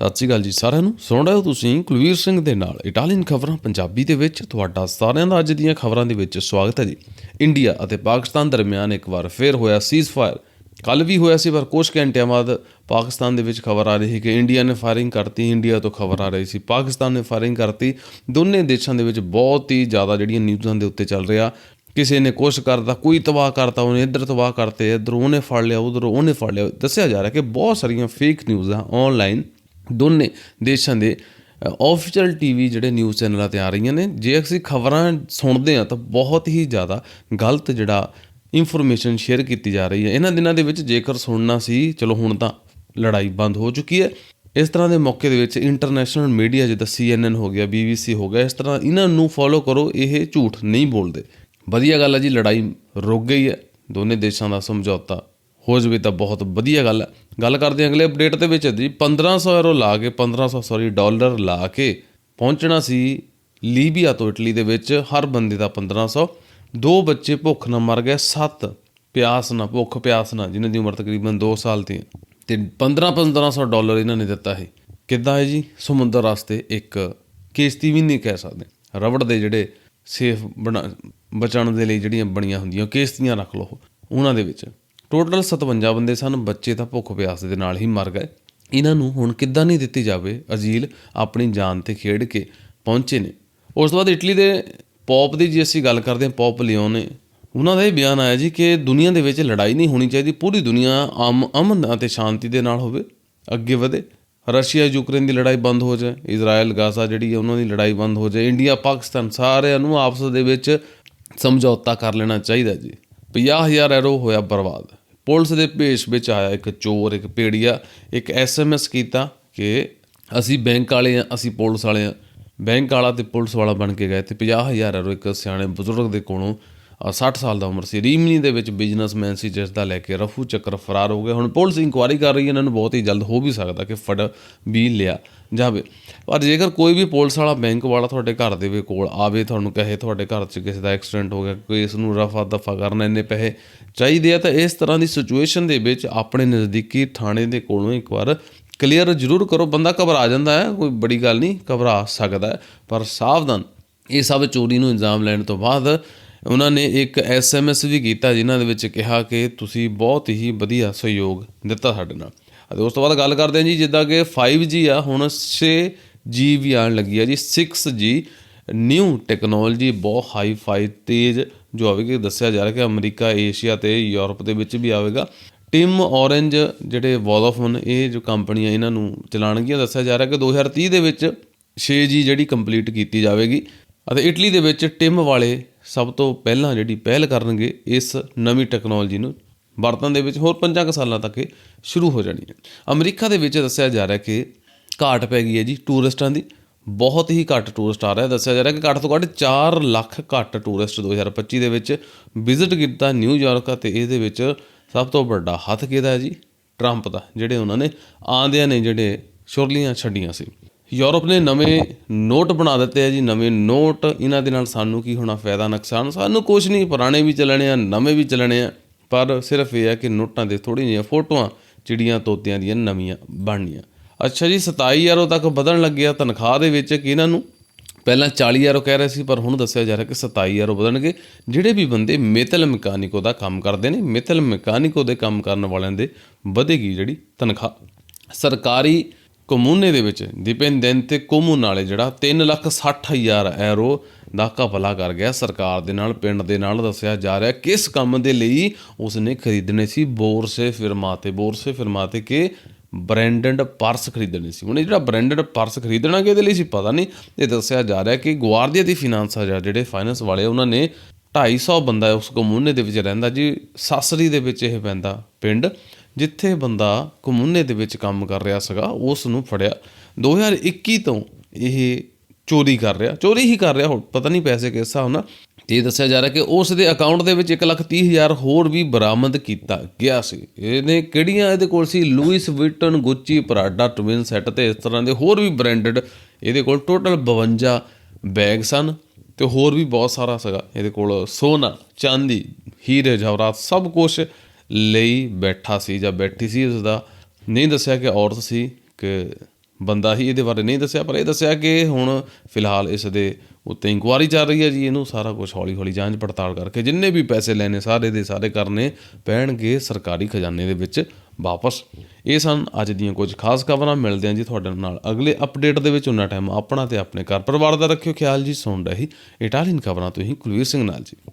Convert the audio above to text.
ਸਤਿ ਸ਼੍ਰੀ ਅਕਾਲ ਜੀ ਸਾਰਿਆਂ ਨੂੰ। ਸੁਣ ਰਹੇ ਹੋ ਤੁਸੀਂ ਕੁਲਵੀਰ ਸਿੰਘ ਦੇ ਨਾਲ ਇਟਾਲੀਅਨ ਖਬਰਾਂ ਪੰਜਾਬੀ ਦੇ ਵਿੱਚ। ਤੁਹਾਡਾ ਸਾਰਿਆਂ ਦਾ ਅੱਜ ਦੀਆਂ ਖਬਰਾਂ ਦੇ ਵਿੱਚ ਸਵਾਗਤ ਹੈ ਜੀ। ਇੰਡੀਆ ਅਤੇ ਪਾਕਿਸਤਾਨ ਦਰਮਿਆਨ ਇੱਕ ਵਾਰ ਫੇਰ ਹੋਇਆ ਸੀਜ਼ਫਾਇਰ ਕੱਲ ਵੀ ਹੋਇਆ ਸੀ, ਪਰ ਕੁਝ ਘੰਟਿਆਂ ਬਾਅਦ ਪਾਕਿਸਤਾਨ ਦੇ ਵਿੱਚ ਖਬਰ ਆ ਰਹੀ ਹੈ ਕਿ ਇੰਡੀਆ ਨੇ ਫਾਇਰਿੰਗ ਕਰਤੀ। ਇੰਡੀਆ ਤੋਂ ਖਬਰ ਆ ਰਹੀ ਸੀ, ਪਾਕਿਸਤਾਨ ਨੇ ਫਾਇਰਿੰਗ ਕਰਤੀ। ਦੋਨੇ ਦੇਸ਼ਾਂ ਦੇ ਵਿੱਚ ਬਹੁਤ ਹੀ ਜ਼ਿਆਦਾ ਜਿਹੜੀਆਂ ਨਿਊਜ਼ਾਂ ਦੇ ਉੱਤੇ ਚੱਲ ਰਿਹਾ। ਕਿਸੇ ਨੇ ਕੁਛ ਕਰਤਾ, ਕੋਈ ਤਬਾਹ ਕਰਤਾ, ਉਹਨੇ ਇੱਧਰ ਤਬਾਹ ਕਰਤੇ, ਇੱਧਰ ਉਹਨੇ ਫੜ ਲਿਆ, ਉਧਰ ਉਹਨੇ ਫੜ ਲਿਆ। ਦੱਸਿਆ ਜਾ ਰਿਹਾ ਕਿ ਬਹੁਤ ਸਾਰੀਆਂ ਫੇਕ ਨਿਊਜ਼ਾਂ ਆ ਆਨਲਾਈਨ ਦੋਨੇ ਦੇਸ਼ਾਂ ਦੇ ਆਫੀਸ਼ੀਅਲ ਟੀਵੀ ਜਿਹੜੇ ਨਿਊਜ਼ ਚੈਨਲਾਂ ਤੇ ਆ ਰਹੀਆਂ ਨੇ, ਜੇ ਅਸੀਂ ਖਬਰਾਂ ਸੁਣਦੇ ਆ ਤਾਂ ਬਹੁਤ ਹੀ ਜ਼ਿਆਦਾ ਗਲਤ ਜਿਹੜਾ ਇਨਫੋਰਮੇਸ਼ਨ ਸ਼ੇਅਰ ਕੀਤੀ ਜਾ ਰਹੀ ਹੈ। ਇਹਨਾਂ ਦਿਨਾਂ ਦੇ ਵਿੱਚ ਜੇਕਰ ਸੁਣਨਾ ਸੀ, ਚਲੋ ਹੁਣ ਤਾਂ ਲੜਾਈ ਬੰਦ ਹੋ ਚੁੱਕੀ ਹੈ। ਇਸ ਤਰ੍ਹਾਂ ਦੇ ਮੌਕੇ ਦੇ ਵਿੱਚ ਇੰਟਰਨੈਸ਼ਨਲ ਮੀਡੀਆ ਜਿੱਦਾਂ CNN ਹੋ ਗਿਆ BBC ਹੋ ਗਿਆ, ਇਸ ਤਰ੍ਹਾਂ ਇਹਨਾਂ ਨੂੰ ਫੋਲੋ ਕਰੋ, ਇਹ ਝੂਠ ਨਹੀਂ ਬੋਲਦੇ। ਵਧੀਆ ਗੱਲ ਹੈ ਜੀ, ਲੜਾਈ ਰੁਕ ਗਈ ਹੈ। ਦੋਨੇ ਦੇਸ਼ਾਂ ਦਾ ਸਮਝੌਤਾ ਹੋ ਜਵੇ ਤਾਂ ਬਹੁਤ ਵਧੀਆ ਗੱਲ ਹੈ। ਗੱਲ ਕਰਦੇ ਹਾਂ ਅਗਲੇ ਅਪਡੇਟ ਦੇ ਵਿੱਚ ਜੀ। 1500 ਯੂਰੋ ਲਾ ਕੇ 1500 ਸੌਰੀ ਡਾਲਰ ਲਾ ਕੇ ਪਹੁੰਚਣਾ ਸੀ ਲੀਬੀਆ ਤੋਂ ਇਟਲੀ ਦੇ ਵਿੱਚ। ਹਰ ਬੰਦੇ ਦਾ 1500 ਦੋ ਬੱਚੇ ਭੁੱਖ ਨਾਲ ਮਰ ਗਏ, ਸੱਤ ਪਿਆਸ ਨਾਲ, ਭੁੱਖ ਪਿਆਸ ਨਾਲ, ਜਿਨ੍ਹਾਂ ਦੀ ਉਮਰ ਤਕਰੀਬਨ 2 ਸਾਲ ਦੀ ਹੈ। ਤੇ 15 1500 ਡਾਲਰ ਇਹਨਾਂ ਨੇ ਦਿੱਤਾ ਹੈ ਕਿੱਦਾਂ ਹੈ ਜੀ? ਸਮੁੰਦਰ ਰਸਤੇ ਇੱਕ ਕਿਸ਼ਤੀ ਵੀ ਨਹੀਂ ਕਹਿ ਸਕਦੇ। ਰਬੜ ਦੇ ਜਿਹੜੇ ਸੇਫ ਬਣਾ ਬਚਾਉਣ ਦੇ ਲਈ ਜਿਹੜੀਆਂ ਬਣੀਆਂ ਹੁੰਦੀਆਂ, ਕਿਸ਼ਤੀਆਂ ਰੱਖ ਲਓ ਉਹਨਾਂ ਦੇ ਵਿੱਚ। ਟੋਟਲ 57 ਬੰਦੇ ਸਨ, ਬੱਚੇ ਤਾਂ ਭੁੱਖ ਪਿਆਸ ਦੇ ਨਾਲ ਹੀ ਮਰ ਗਏ। ਇਹਨਾਂ ਨੂੰ ਹੁਣ ਕਿੱਦਾਂ ਨਹੀਂ ਦਿੱਤੀ ਜਾਵੇ? ਅਜੀਲ ਆਪਣੀ ਜਾਨ ਤੇ ਖੇਡ ਕੇ ਪਹੁੰਚੇ ਨੇ। ਉਸ ਤੋਂ ਬਾਅਦ ਇਟਲੀ ਦੇ ਪੌਪ ਦੀ ਜੇ ਅਸੀਂ ਗੱਲ ਕਰਦੇ ਹਾਂ, ਪੌਪ ਲਿਓਨੇ, ਉਹਨਾਂ ਦਾ ਇਹ ਬਿਆਨ ਆਇਆ ਜੀ ਕਿ ਦੁਨੀਆ ਦੇ ਵਿੱਚ ਲੜਾਈ ਨਹੀਂ ਹੋਣੀ ਚਾਹੀਦੀ, ਪੂਰੀ ਦੁਨੀਆ ਅਮ, ਅਮਨ ਅਤੇ ਸ਼ਾਂਤੀ ਦੇ ਨਾਲ ਹੋਵੇ, ਅੱਗੇ ਵਧੇ। ਰਸ਼ੀਆ ਯੂਕਰੇਨ ਦੀ ਲੜਾਈ ਬੰਦ ਹੋ ਜਾਏ ਇਜ਼ਰਾਈਲ ਗਾਜ਼ਾ ਜਿਹੜੀ ਹੈ ਉਹਨਾਂ ਦੀ ਲੜਾਈ ਬੰਦ ਹੋ ਜਾਏ, ਇੰਡੀਆ, ਪਾਕਿਸਤਾਨ ਸਾਰਿਆਂ ਨੂੰ ਆਪਸ ਦੇ ਵਿੱਚ ਸਮਝੌਤਾ ਕਰ ਲੈਣਾ ਚਾਹੀਦਾ ਜੀ। 50000 ਯੂਰੋ ਹੋਇਆ ਬਰਬਾਦ। ਪੁਲਿਸ ਦੇ ਭੇਸ਼ ਵਿੱਚ ਆਇਆ ਇੱਕ ਚੋਰ ਇੱਕ ਪੇੜੀਆ ਇੱਕ ਐਸਐਮਐਸ ਕੀਤਾ ਕਿ ਅਸੀਂ ਬੈਂਕ ਵਾਲੇ ਆ ਅਸੀਂ ਪੁਲਿਸ ਵਾਲੇ ਆ ਬੈਂਕ ਵਾਲਾ ਤੇ ਪੁਲਿਸ ਵਾਲਾ ਬਣ ਕੇ ਗਏ ਤੇ 50000 ਯੂਰੋ ਇੱਕ ਸਿਆਣੇ ਬਜ਼ੁਰਗ ਦੇ ਕੋਲੋਂ ਅ, 60 ਸਾਲ ਦਾ ਉਮਰ ਸੀ। ਰੀਮਨੀ ਦੇ ਵਿੱਚ ਬਿਜ਼ਨਸਮੈਨ ਸੀ ਜਿਸ ਦਾ ਲੈ ਕੇ ਰਫੂ ਚੱਕਰ ਫਰਾਰ ਹੋ ਗਿਆ। ਹੁਣ ਪੁਲਿਸ ਇਨਕੁਆਇਰੀ ਕਰ ਰਹੀ ਹੈ ਇਹਨਾਂ ਨੂੰ ਬਹੁਤ ਹੀ ਜਲਦ ਹੋ ਵੀ ਸਕਦਾ ਕਿ ਫੜ ਵੀ ਲਿਆ। ਜਾਵੇ। ਪਰ ਜੇਕਰ ਕੋਈ ਵੀ ਪੁਲਿਸ ਵਾਲਾ ਬੈਂਕ ਵਾਲਾ ਤੁਹਾਡੇ ਘਰ ਦੇ ਵੀ ਕੋਲ ਆਵੇ, ਤੁਹਾਨੂੰ ਕਹੇ ਤੁਹਾਡੇ ਘਰ 'ਚ ਕਿਸੇ ਦਾ ਐਕਸੀਡੈਂਟ ਹੋ ਗਿਆ, ਕੋਈ ਇਸ ਨੂੰ ਰਫਾ ਦਫਾ ਕਰਨ ਇੰਨੇ ਪੈਸੇ ਚਾਹੀਦੇ ਆ, ਤਾਂ ਇਸ ਤਰ੍ਹਾਂ ਦੀ ਸਿਚੁਏਸ਼ਨ ਦੇ ਵਿੱਚ ਆਪਣੇ ਨਜ਼ਦੀਕੀ ਥਾਣੇ ਦੇ ਕੋਲੋਂ ਇੱਕ ਵਾਰ ਕਲੀਅਰ ਜ਼ਰੂਰ ਕਰੋ। ਬੰਦਾ ਘਬਰਾ ਜਾਂਦਾ ਹੈ, ਕੋਈ ਬੜੀ ਗੱਲ ਨਹੀਂ, ਘਬਰਾ ਸਕਦਾ ਪਰ ਸਾਵਧਾਨ ਇਹ ਸਭ ਚੋਰੀ ਨੂੰ ਇਲਜ਼ਾਮ ਲੈਣ ਤੋਂ ਬਾਅਦ ਉਹਨਾਂ ਨੇ ਇੱਕ ਐਸਐਮਐਸ ਵੀ ਕੀਤਾ, ਜਿਨ੍ਹਾਂ ਦੇ ਵਿੱਚ ਕਿਹਾ ਕਿ ਤੁਸੀਂ ਬਹੁਤ ਹੀ ਵਧੀਆ ਸਹਿਯੋਗ ਦਿੱਤਾ ਸਾਡੇ ਨਾਲ। ਅਤੇ ਉਸ ਤੋਂ ਬਾਅਦ ਗੱਲ ਕਰਦੇ ਹਾਂ ਜੀ, ਜਿੱਦਾਂ ਕਿ 5G ਆ, ਹੁਣ 6G ਵੀ ਆਉਣ ਲੱਗੀ ਆ ਜੀ 6G ਨਿਊ ਟੈਕਨੋਲੋਜੀ ਬਹੁਤ ਹਾਈ ਫਾਈ ਤੇਜ਼ ਜੋ ਆਵੇਗੀ ਦੱਸਿਆ ਜਾ ਰਿਹਾ ਕਿ ਅਮਰੀਕਾ, ਏਸ਼ੀਆ ਤੇ ਯੂਰਪ ਦੇ ਵਿੱਚ ਵੀ ਆਵੇਗਾ। ਟਿਮ ਔਰੰਜ ਜਿਹੜੇ ਵੋਡਾਫੋਨ ਇਹ ਜੋ ਕੰਪਨੀਆਂ ਇਹਨਾਂ ਨੂੰ ਚਲਾਣਗੀਆਂ ਦੱਸਿਆ ਜਾ ਰਿਹਾ ਕਿ 2030 ਦੇ ਵਿੱਚ 6G ਜਿਹੜੀ ਕੰਪਲੀਟ ਕੀਤੀ ਜਾਵੇਗੀ। ਅਤੇ ਇਟਲੀ ਦੇ ਵਿੱਚ ਟਿਮ ਵਾਲੇ ਸਭ ਤੋਂ ਪਹਿਲਾਂ ਜਿਹੜੀ ਪਹਿਲ ਕਰਨਗੇ ਇਸ ਨਵੀਂ ਟੈਕਨੋਲੋਜੀ ਨੂੰ ਵਰਤਣ ਦੇ ਵਿੱਚ ਹੋਰ 5 ਕੁ ਸਾਲਾਂ ਤੱਕ ਇਹ ਸ਼ੁਰੂ ਹੋ ਜਾਣੀ ਹੈ। ਅਮਰੀਕਾ ਦੇ ਵਿੱਚ ਦੱਸਿਆ ਜਾ ਰਿਹਾ ਕਿ ਘਾਟ ਪੈ ਗਈ ਹੈ ਜੀ ਟੂਰਿਸਟਾਂ ਦੀ। ਬਹੁਤ ਹੀ ਘੱਟ ਟੂਰਿਸਟ ਆ ਰਿਹਾ। ਦੱਸਿਆ ਜਾ ਰਿਹਾ ਕਿ ਘੱਟ ਤੋਂ ਘੱਟ 4 ਲੱਖ ਘੱਟ ਟੂਰਿਸਟ 2025 ਦੇ ਵਿੱਚ ਵਿਜ਼ਿਟ ਕੀਤਾ ਨਿਊਯਾਰਕ ਅਤੇ ਇਹਦੇ ਵਿੱਚ ਸਭ ਤੋਂ ਵੱਡਾ ਹੱਥ ਕਿਹਦਾ ਹੈ ਜੀ? ਟਰੰਪ ਦਾ, ਜਿਹੜੇ ਉਹਨਾਂ ਨੇ ਆਂਦਿਆਂ ਨੇ ਜਿਹੜੇ ਸ਼ੁਰਲੀਆਂ ਛੱਡੀਆਂ ਸੀ। ਯੂਰਪ ਨੇ ਨਵੇਂ ਨੋਟ ਬਣਾ ਦਿੱਤੇ ਆ ਜੀ। ਨਵੇਂ ਨੋਟ ਇਹਨਾਂ ਦੇ ਨਾਲ ਸਾਨੂੰ ਕੀ ਹੋਣਾ, ਫਾਇਦਾ, ਨੁਕਸਾਨ? ਸਾਨੂੰ ਕੁਝ ਨਹੀਂ, ਪੁਰਾਣੇ ਵੀ ਚੱਲਣੇ ਆ, ਨਵੇਂ ਵੀ ਚੱਲਣੇ ਆ। ਪਰ ਸਿਰਫ ਇਹ ਹੈ ਕਿ ਨੋਟਾਂ ਦੇ ਥੋੜ੍ਹੀਆਂ ਜਿਹੀਆਂ ਫੋਟੋਆਂ ਚਿੜੀਆਂ ਤੋਤਿਆਂ ਦੀਆਂ ਨਵੀਆਂ ਬਣਨੀਆਂ। ਅੱਛਾ ਜੀ 27000 ਤੱਕ ਵਧਣ ਲੱਗਿਆ ਤਨਖਾਹ ਦੇ ਵਿੱਚ ਕਿ ਇਹਨਾਂ ਨੂੰ? ਪਹਿਲਾਂ 40000 ਕਹਿ ਰਹੇ ਸੀ, ਪਰ ਹੁਣ ਦੱਸਿਆ ਜਾ ਰਿਹਾ ਕਿ 27000 ਵਧਣਗੇ। ਜਿਹੜੇ ਵੀ ਬੰਦੇ ਮੈਟਲ ਮਕੈਨਿਕੋ ਦਾ ਕੰਮ ਕਰਦੇ ਨੇ ਮੈਟਲ ਮਕੈਨਿਕੋ ਦੇ ਕੰਮ ਕਰਨ ਵਾਲਿਆਂ ਦੇ ਵਧੇਗੀ ਜਿਹੜੀ ਤਨਖਾਹ। ਸਰਕਾਰੀ ਕਮੂਨੇ ਦੇ ਵਿੱਚ ਡਿਪੈਂਡੈਂਟ ਕੋਮੂਨਾਲੇ ਜਿਹੜਾ 360000 ਐਰੋ ਦਾ ਘਪਲਾ ਕਰ ਗਿਆ। ਸਰਕਾਰ ਦੇ ਨਾਲ, ਪਿੰਡ ਦੇ ਨਾਲ ਦੱਸਿਆ ਜਾ ਰਿਹਾ ਕਿਸ ਕੰਮ ਦੇ ਲਈ ਉਸਨੇ ਖਰੀਦਣੇ ਸੀ। ਬੋਰਸੇ ਫਿਰਮਾਤੇ ਬੋਰਸੇ ਫਿਰਮਾਤੇ ਕਿ ਬ੍ਰਾਂਡਡ ਪਰਸ ਖਰੀਦਣੇ ਸੀ। ਉਹਨੇ ਜਿਹੜਾ ਬ੍ਰਾਂਡਡ ਪਰਸ ਖਰੀਦਣਾ ਕਿਹਦੇ ਲਈ ਸੀ ਪਤਾ ਨਹੀਂ। ਇਹ ਦੱਸਿਆ ਜਾ ਰਿਹਾ ਕਿ ਗੁਆਰਡੀਆ ਦੀ ਫਾਈਨਾਂਸ ਆ ਜਿਹੜੇ ਫਾਈਨਾਂਸ ਵਾਲੇ ਉਹਨਾਂ ਨੇ 250 ਬੰਦਾ ਉਸ ਕਮੂਨੇ ਦੇ ਵਿੱਚ ਰਹਿੰਦਾ ਜੀ। ਸਾਸਰੀ ਦੇ ਵਿੱਚ ਇਹ ਪੈਂਦਾ ਪਿੰਡ, ਜਿੱਥੇ ਬੰਦਾ ਕਮੂਨੇ ਦੇ ਵਿੱਚ ਕੰਮ ਕਰ ਰਿਹਾ ਸੀਗਾ, ਉਸ ਨੂੰ ਫੜਿਆ। 2021 ਤੋਂ ਇਹ ਚੋਰੀ ਕਰ ਰਿਹਾ, ਚੋਰੀ ਹੀ ਕਰ ਰਿਹਾ ਹੁਣ, ਪਤਾ ਨਹੀਂ ਪੈਸੇ ਕਿਸ ਹਿਸਾਬ ਨਾਲ। ਤੇ ਇਹ ਦੱਸਿਆ ਜਾ ਰਿਹਾ ਕਿ ਉਸ ਦੇ ਅਕਾਊਂਟ ਦੇ ਵਿੱਚ 130000 ਹੋਰ ਵੀ ਬਰਾਮਦ ਕੀਤਾ ਗਿਆ ਸੀ। ਇਹਨੇ ਕਿਹੜੀਆਂ ਇਹਦੇ ਕੋਲ ਸੀ? Louis Vuitton Gucci Prada twin set ਤੇ ਇਸ ਤਰ੍ਹਾਂ ਦੇ ਹੋਰ ਵੀ ਬ੍ਰਾਂਡਡ ਇਹਦੇ ਕੋਲ ਟੋਟਲ 52 ਬੈਗ ਸਨ ਤੇ ਹੋਰ ਵੀ ਬਹੁਤ ਸਾਰਾ ਸੀਗਾ ਇਹਦੇ ਕੋਲ। ਸੋਨਾ, ਚਾਂਦੀ, ਹੀਰੇ, ਜਵਾਹਰਾਤ ਸਭ ਕੁਝ ਲਈ ਬੈਠਾ ਸੀ ਜਾਂ ਬੈਠੀ ਸੀ ਉਸ ਦਾ ਨਹੀਂ ਦੱਸਿਆ ਕਿ ਔਰਤ ਸੀ ਕਿ ਬੰਦਾ ਹੀ ਇਹਦੇ ਬਾਰੇ ਨਹੀਂ ਦੱਸਿਆ, ਪਰ ਇਹ ਦੱਸਿਆ ਕਿ ਹੁਣ ਫਿਲਹਾਲ ਇਸ ਦੇ ਉੱਤੇ ਇਨਕੁਆਰੀ ਚੱਲ ਰਹੀ ਹੈ ਜੀ। ਇਹਨੂੰ ਸਾਰਾ ਕੁਝ ਹੌਲੀ ਹੌਲੀ ਜਾਂਚ ਪੜਤਾਲ ਕਰਕੇ ਜਿੰਨੇ ਵੀ ਪੈਸੇ ਲੈਣੇ, ਸਾਰੇ ਦੇ ਸਾਰੇ ਕਰਨੇ ਪੈਣਗੇ ਸਰਕਾਰੀ ਖਜ਼ਾਨੇ ਦੇ ਵਿੱਚ ਵਾਪਸ। ਇਹ ਸਨ ਅੱਜ ਦੀਆਂ ਕੁਝ ਖਾਸ ਖਬਰਾਂ। ਮਿਲਦੇ ਹਾਂ ਜੀ ਤੁਹਾਡੇ ਨਾਲ ਅਗਲੇ ਅਪਡੇਟ ਦੇ ਵਿੱਚ। ਉਹਨਾਂ ਟਾਈਮ ਆਪਣਾ ਤੇ ਆਪਣੇ ਘਰ ਪਰਿਵਾਰ ਦਾ ਰੱਖਿਓ। ਖਿਆਲ ਜੀ, ਸੁਣ ਰਹੀ ਇਟਾਲੀਅਨ ਖਬਰਾਂ ਤੋਂ ਹੀ ਕੁਲਵੀਰ ਸਿੰਘ ਨਾਲ ਜੀ।